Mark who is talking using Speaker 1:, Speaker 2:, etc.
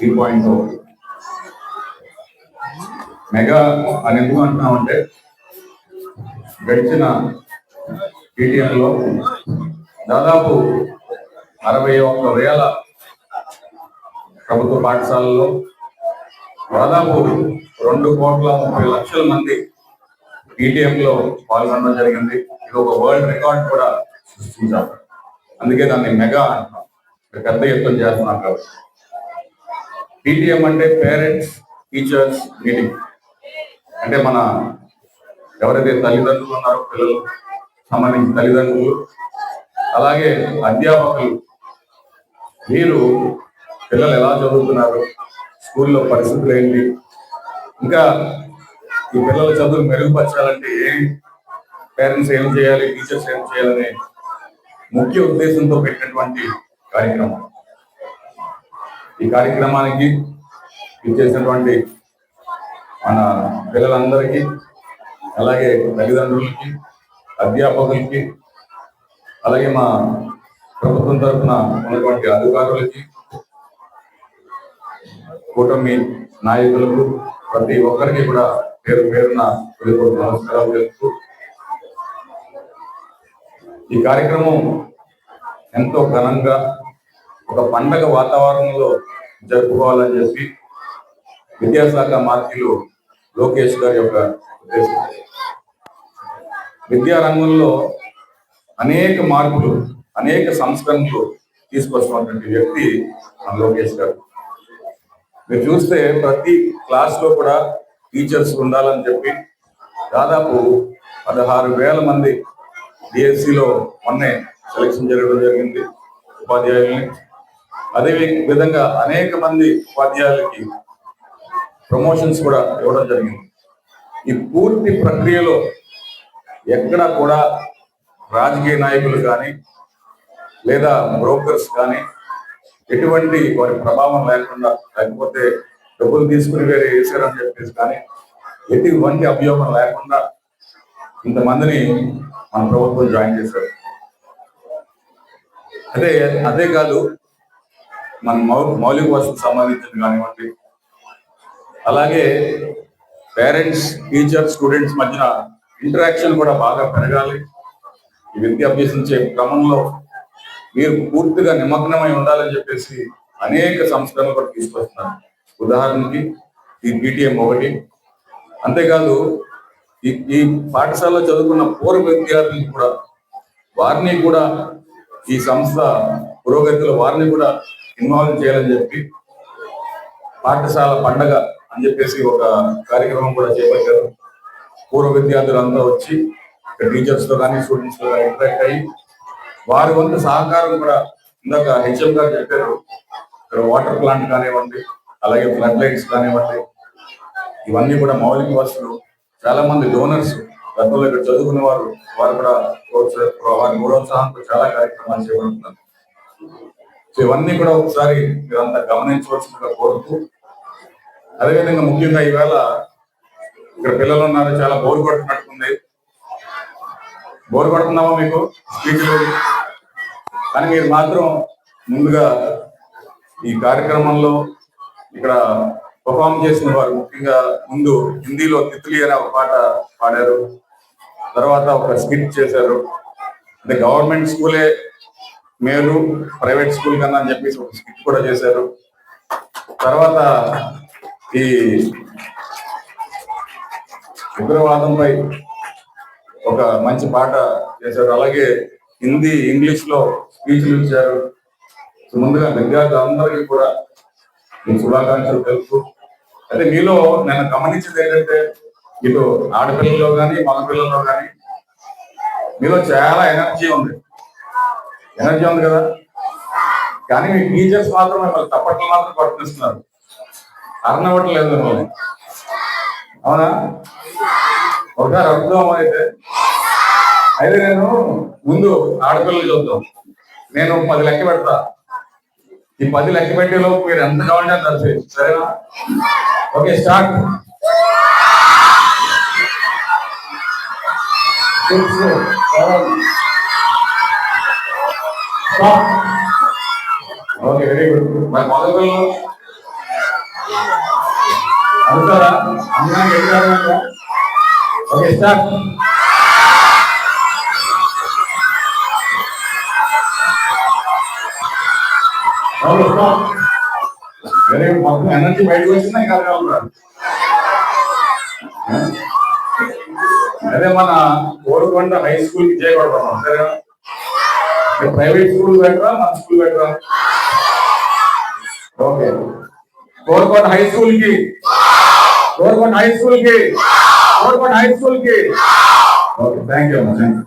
Speaker 1: Three point oh. Mega అని ఎందుకు అంటున్నామంటే గడిచిన లో దాదాపు అరవై ఒక్క వేల ప్రభుత్వ పాఠశాలల్లో దాదాపు రెండు కోట్ల ముప్పై లక్షల మంది PTM లో పాల్గొనడం జరిగింది. ఇది ఒక వరల్డ్ రికార్డ్ కూడా సృష్టించారు. అందుకే దాన్ని మెగా అంటున్నాం. పెద్ద ఎత్తున చేస్తున్నాం కాబట్టి. పీటీఎం అంటే పేరెంట్స్ టీచర్స్ మీటింగ్ అంటే మన ఎవరైతే తల్లిదండ్రులు ఉన్నారో పిల్లలు సంబంధించిన తల్లిదండ్రులు అలాగే అధ్యాపకులు మీరు పిల్లలు ఎలా చదువుతున్నారు స్కూల్లో పరిస్థితులు ఏంటి ఇంకా ఈ పిల్లల చదువులు మెరుగుపరచాలంటే ఏ పేరెంట్స్ ఏం చేయాలి టీచర్స్ ఏం చేయాలనే ముఖ్య ఉద్దేశంతో పెట్టినటువంటి కార్యక్రమం. ఈ కార్యక్రమానికి ఇచ్చేసినటువంటి మన పిల్లలందరికీ అలాగే తల్లిదండ్రులకి అధ్యాపకులకి అలాగే మా ప్రభుత్వం తరఫున ఉన్నటువంటి అధికారులకి కూటమి నాయకులకు ప్రతి ఒక్కరికి కూడా పేరు పేరున హృదయపూర్వక నమస్కారాలు తెలుపుతూ ఈ కార్యక్రమం ఎంతో ఘనంగా ఒక పండగ వాతావరణంలో జరుపుకోవాలని చెప్పి విద్యాశాఖ మంత్రులు లోకేష్ గారి యొక్క ఉద్దేశం. విద్యారంగంలో అనేక మార్పులు అనేక సంస్కరణలు తీసుకొస్తున్నటువంటి వ్యక్తి మన లోకేష్ గారు. మీరు చూస్తే ప్రతి క్లాస్లో కూడా టీచర్స్ ఉండాలని చెప్పి దాదాపు పదహారు వేల మంది DSC మొన్నే సెలక్షన్ జరగడం జరిగింది. ఉపాధ్యాయుల్ని అదే విధంగా అనేక మంది ఉపాధ్యాయులకి ప్రమోషన్స్ కూడా ఇవ్వడం జరిగింది. ఈ పూర్తి ప్రక్రియలో ఎక్కడ కూడా రాజకీయ నాయకులు కానీ లేదా బ్రోకర్స్ కానీ ఎటువంటి వారి ప్రభావం లేకుండా లేకపోతే డబ్బులు తీసుకుని వేరే వేసారని చెప్పేసి కానీ ఎటువంటి అభియోగం లేకుండా ఇంతమందిని మన ప్రభుత్వం జాయిన్ చేశారు. అదే అదే కాదు మన మౌ- మౌలిక వసతికి సంబంధించింది కానివ్వండి. అలాగే పేరెంట్స్ టీచర్ స్టూడెంట్స్ మధ్యన ఇంటరాక్షన్ కూడా బాగా పెరగాలి. ఈ విద్య అభ్యసించే క్రమంలో మీరు పూర్తిగా నిమగ్నమై ఉండాలని చెప్పేసి అనేక సంస్కరణలు కూడా తీసుకొస్తున్నారు. ఉదాహరణకి ఈ పీటీఎం ఒకటి. అంతేకాదు ఈ ఈ పాఠశాలలో చదువుకున్న పూర్వ విద్యార్థులు కూడా వారిని కూడా ఈ సంస్థ పురోగతిలో వారిని కూడా ఇన్వాల్వ్ చేయాలని చెప్పి పాఠశాల పండగ అని చెప్పేసి ఒక కార్యక్రమం కూడా చేపట్టారు. పూర్వ విద్యార్థులంతా వచ్చి ఇక్కడ టీచర్స్ కానీ స్టూడెంట్స్తో కానీ ఇంటరాక్ట్ అయ్యి వారి వంతు సహకారం కూడా ఇందాక హెచ్ఎం గారు చెప్పారు. ఇక్కడ వాటర్ ప్లాంట్ కానివ్వండి అలాగే ఫ్లడ్ లైట్స్ కానివ్వండి ఇవన్నీ కూడా మౌలిక వసతులు చాలా మంది డోనర్స్ గతంలో ఇక్కడ చదువుకునే వారు వారు కూడా వారి ప్రోత్సాహంతో చాలా కార్యక్రమాలు చేపడుతున్నారు. సో ఇవన్నీ కూడా ఒకసారి మీరంతా గమనించవలసిందిగా కోరుతూ అదేవిధంగా ముఖ్యంగా ఈవేళ ఇక్కడ పిల్లలు ఉన్నారు చాలా బోరు కొట్టినట్టుంది బోరు కొడుతున్నావా మీకు? స్పీచ్లు కానీ మీరు మాత్రం ముందుగా ఈ కార్యక్రమంలో ఇక్కడ పర్ఫామ్ చేసిన వారు ముఖ్యంగా ముందు హిందీలో తిత్లి అనే ఒక పాట పాడారు. తర్వాత ఒక స్కిట్ చేశారు. అంటే గవర్నమెంట్ స్కూలే మేలు ప్రైవేట్ స్కూల్ కన్నా అని చెప్పేసి ఒక స్కిట్ కూడా చేశారు. తర్వాత ఈ ఉగ్రవాదంపై ఒక మంచి పాట చేశారు. అలాగే హిందీ ఇంగ్లీష్లో స్పీచ్లు ఇచ్చారు. సో ముందుగా విద్యార్థులందరికీ కూడా మీ శుభాకాంక్షలు తెలుపు అయితే మీలో నేను గమనించింది ఏంటంటే ఇటు ఆడపిల్లల్లో కానీ మగపిల్లల్లో కానీ మీలో చాలా ఎనర్జీ ఉంది. ఎనర్జీ ఉంది కదా? కానీ మీ టీచర్స్ మాత్రం మిమ్మల్ని తప్పట్లు మాత్రం పట్టుకొస్తున్నారు లేదు మిమ్మల్ని. అవునా? ఒకసారి అర్థం అయితే. అయితే నేను ముందు ఆడపిల్లలు చూద్దాం. నేను పది లెక్క పెడతా. ఈ పది లెక్క పెట్టేలోపు మీరు ఎంత కావాలంటే అంత సరేనా? Okay start. Thank you. Okay very good మరి మొదటి పిల్లలు అవుతారా అందరం ఎదురు ఓకే స్టార్ట్ ఓకే వేరే మొత్తం ఎనర్జీ బయటకు వచ్చిందా ఇంకా కావాలి అదే మన కోరుకొండ హై స్కూల్కి చేయకూడదు సరేనా ప్రైవేట్ స్కూల్ బెటరా మన స్కూల్ బెటరా ఓకే కోరుకొండ హై స్కూల్కి కోరుకొండ హై స్కూల్కి కోరుకొండ హై స్కూల్కి ఓకే థ్యాంక్ యూ అమ్మా థ్యాంక్ యూ